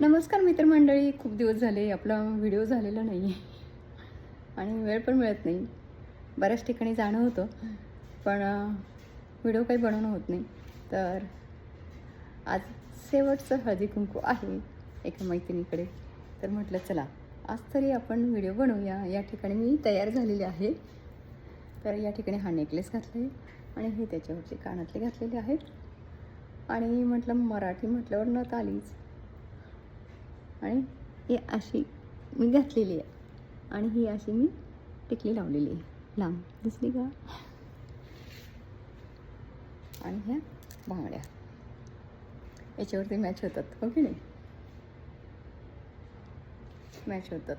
नमस्कार मित्रमंडळी. खूप दिवस झाले आपला व्हिडिओ झालेला नाही आहे आणि वेळ पण मिळत नाही. बऱ्याच ठिकाणी जाणं होतं पण व्हिडिओ काही बनवणं होत नाही. तर आज शेवटचं हळदी कुंकू आहे एका मैत्रिणीकडे. तर म्हटलं चला आज तरी आपण व्हिडिओ बनवूया. या ठिकाणी मी तयार झालेले आहे. तर या ठिकाणी हा नेकलेस घातला आहे आणि हे त्याच्यावरचे कानातले घातलेले आहेत. आणि म्हटलं मराठी म्हटल्यावर नत आलीच. आणि ही अशी मी घातलेली आहे. आणि ही अशी मी टिकली लावलेली आहे. लांब दिसली का? आणि ह्या बांगड्या. याच्यावरती मॅच होतात हो की नाही? मॅच होतात.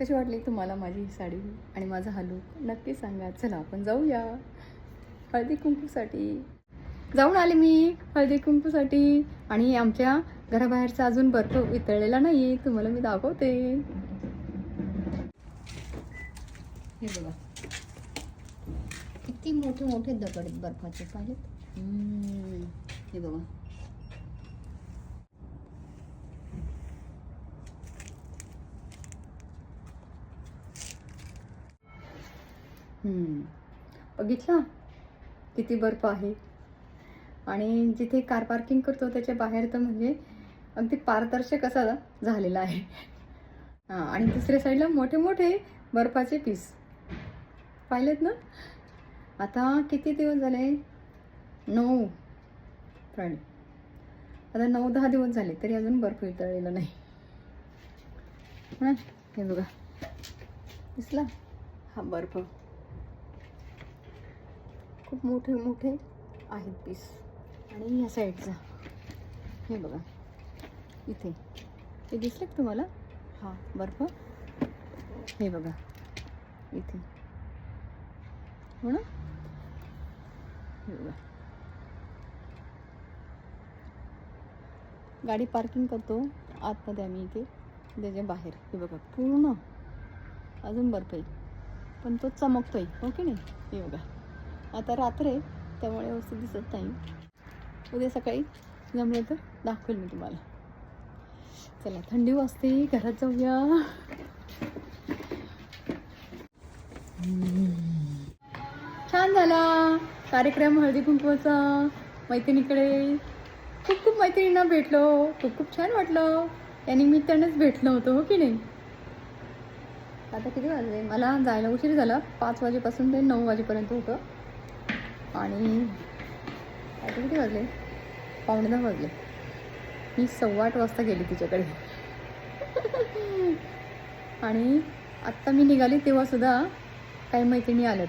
कशी वाटली तुम्हाला माझी ही साडी आणि माझा हा लूक नक्की सांगा. चला आपण जाऊया. हळदी कुंकूसाठी. जाऊन आले मी हळदी कुंकूसाठी. आणि आमच्या घराबाहेरचा अजून बर्फ वितळलेला नाही तुम्हाला मी दाखवते. हे बघा. किती मोठे मोठे दगड आहेत बर्फाचे पाहिजेत हे बघा. हम्म, किती बर्फ आहे. आणि जिथे कार पार्किंग करतो त्याच्या बाहेर तर म्हणजे अगदी पारदर्शक असा झालेला आहे. हां आणि दुसऱ्या साईडला मोठे मोठे बर्फाचे पीस. पाहिलेत ना? आता किती दिवस झाले? नऊ. प्राणी आता नऊ दहा दिवस झाले तरी अजून बर्फ वितळलेला नाही. हां हे बघा. दिसला? हा बर्फ. खूप मोठे मोठे आहेत पीस. आणि या साईडचा. हे बघा. इथे. ते दिसले तुम्हाला? हा बर्फ. हे बघा. इथे. हो ना? हे बघा. गाडी पार्किंग करतो. आतमध्ये आम्ही इथे. त्याच्या बाहेर. हे बघा पूर्ण. अजून बर्फ आहे. पण तो चमकतोय. हो आहे ओके नाही? हे बघा. आता रात्र आहे त्यामुळे व्यवस्थित दिसत नाही. उद्या सकाळी जमलं तर दाखवेल मी तुम्हाला. चला थंडी वाजते घरात जाऊया. छान झाला. कार्यक्रम हळदी कुंकवाचा मैत्रिणीकडे. खूप खूप मैत्रिणींना भेटलो. खूप खूप छान वाटलं. या निमित्तानेच भेटलं होतं हो की नाही? आता किती वाजले? मला जायला उशीर झाला. पाच वाजेपासून ते नऊ वाजेपर्यंत होतं. आणि आता किती वाजले? पावणे दहा वाजले. मी सव्वा आठ वाजता गेली तिच्याकडे. आणि आत्ता मी निघाली तेव्हासुद्धा काही मैत्रिणी आल्यात.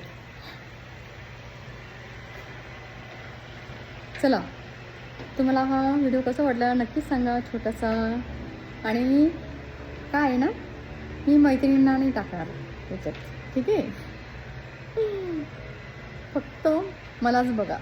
चला तुम्हाला हा व्हिडिओ कसा वाटला नक्कीच सांगा छोटासा. आणि काय आहे ना मी मैत्रिणींना नाही टाकणार त्याच्यात ठीक आहे? फक्त मलाच बघा.